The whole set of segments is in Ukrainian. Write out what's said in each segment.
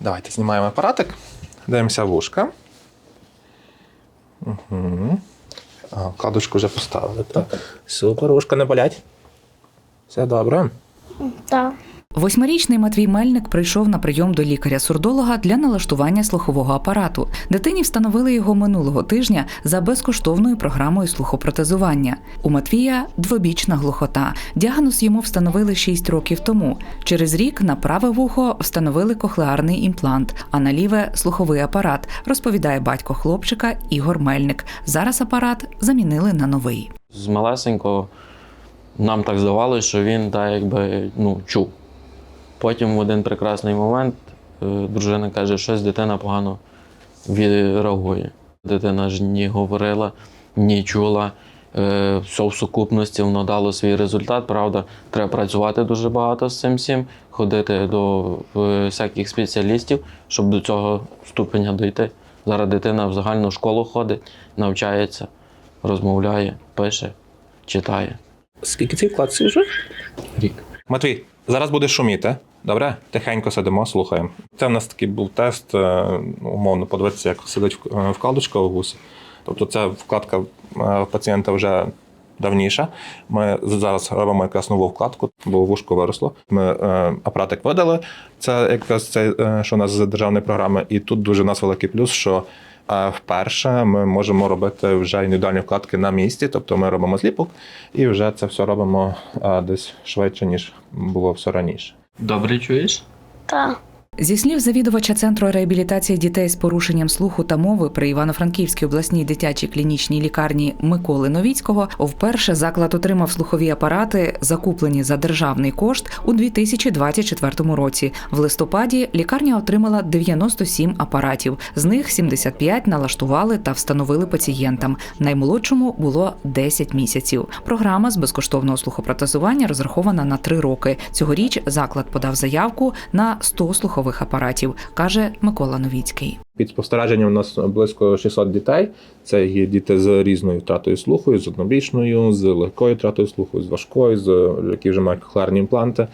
Давайте знімаємо апаратик. Дивимося вушка. Угу. А, вкладочку вже поставили. Так? Супер, вушка не болять. Все добре. Так. Восьмирічний Матвій Мельник прийшов на прийом до лікаря-сурдолога для налаштування слухового апарату. Дитині встановили його минулого тижня за безкоштовною програмою слухопротезування. У Матвія двобічна глухота. Діагноз йому встановили 6 років тому. Через рік на праве вухо встановили кохлеарний імплант, а на ліве слуховий апарат, розповідає батько хлопчика Ігор Мельник. Зараз апарат замінили на новий. З малесенького нам так здавалося, що він так якби ну, чув. Потім в один прекрасний момент е, дружина каже, щось дитина погано відреагує. Дитина ж ні говорила, ні чула. Е, Все в сукупності воно дало свій результат. Правда, треба працювати дуже багато з цим всім, ходити до е, всяких спеціалістів, щоб до цього ступеня дійти. Зараз дитина в загальну школу ходить, навчається, розмовляє, пише, читає. Скільки цей вкладці вже? Рік. Матвій, зараз буде шуміти. Добре? Тихенько сидимо, слухаємо. Це в нас такий був тест, е, умовно, подивитися, як сидить е, вкладочка у вусі. Тобто це вкладка е, пацієнта вже давніша. Ми зараз робимо якраз нову вкладку, бо вушко виросло. Ми апаратик видали. Це якраз це, що у нас з державної програми. І тут дуже у нас великий плюс, що вперше ми можемо робити вже індивідуальні вкладки на місці. Тобто ми робимо зліпок і вже це все робимо десь швидше, ніж було все раніше. Добре чуєш? Так. Зі слів завідувача центру реабілітації дітей з порушенням слуху та мови при Івано-Франківській обласній дитячій клінічній лікарні Миколи Новіцького, вперше заклад отримав слухові апарати, закуплені за державний кошт у 2024 році. В листопаді лікарня отримала 97 апаратів. З них 75 налаштували та встановили пацієнтам. Наймолодшому було 10 місяців. Програма з безкоштовного слухопротезування розрахована на 3 роки. Цьогоріч заклад подав заявку на 100 слухових апаратів, каже Микола Новіцький. Під спостереженням у нас близько 600 дітей. Це є діти з різною втратою слуху, з однобічною, з легкою втратою слуху, з важкою, з які вже мають кохлеарні імпланти.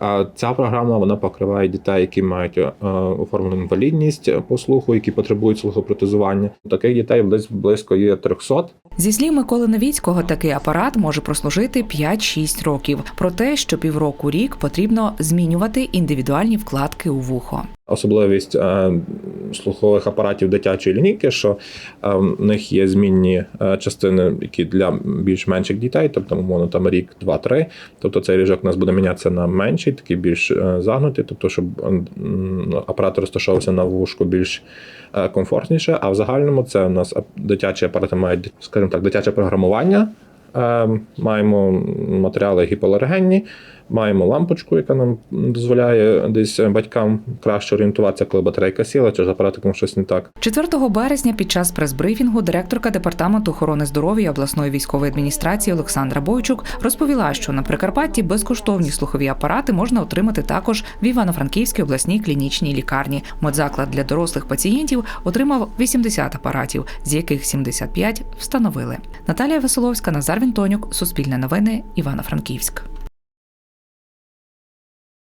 А ця програма вона покриває дітей, які мають е, оформлену інвалідність по слуху, які потребують слухопротезування. Таких дітей близь- близько є 300. Зі слів Миколи Новіцького, такий апарат може прослужити 5-6 років. Проте щопівроку рік потрібно змінювати індивідуальні вкладки у вухо. Особливість е, слухових апаратів дитячої лінійки, що е, в них є змінні е, частини, які для більш менших дітей, тобто, умовно, там рік, два-три. Тобто цей ріжок у нас буде мінятися на менший, такий більш е, загнутий, тобто, щоб апарат розташовувався на вушку більш е, комфортніше. А в загальному це у нас дитячі апарати мають, скажімо так, дитяче програмування. Е, Маємо матеріали гіпоалергенні, маємо лампочку, яка нам дозволяє десь батькам краще орієнтуватися, коли батарейка сіла, чи з апаратиком щось не так. 4 березня під час прес-брифінгу директорка департаменту охорони здоров'я обласної військової адміністрації Олександра Бойчук розповіла, що на Прикарпатті безкоштовні слухові апарати можна отримати також в Івано-Франківській обласній клінічній лікарні. Медзаклад для дорослих пацієнтів отримав 80 апаратів, з яких 75 встановили. Наталія Веселовська, Назар Вінтонюк, Суспільне новини, Івано-Франківськ.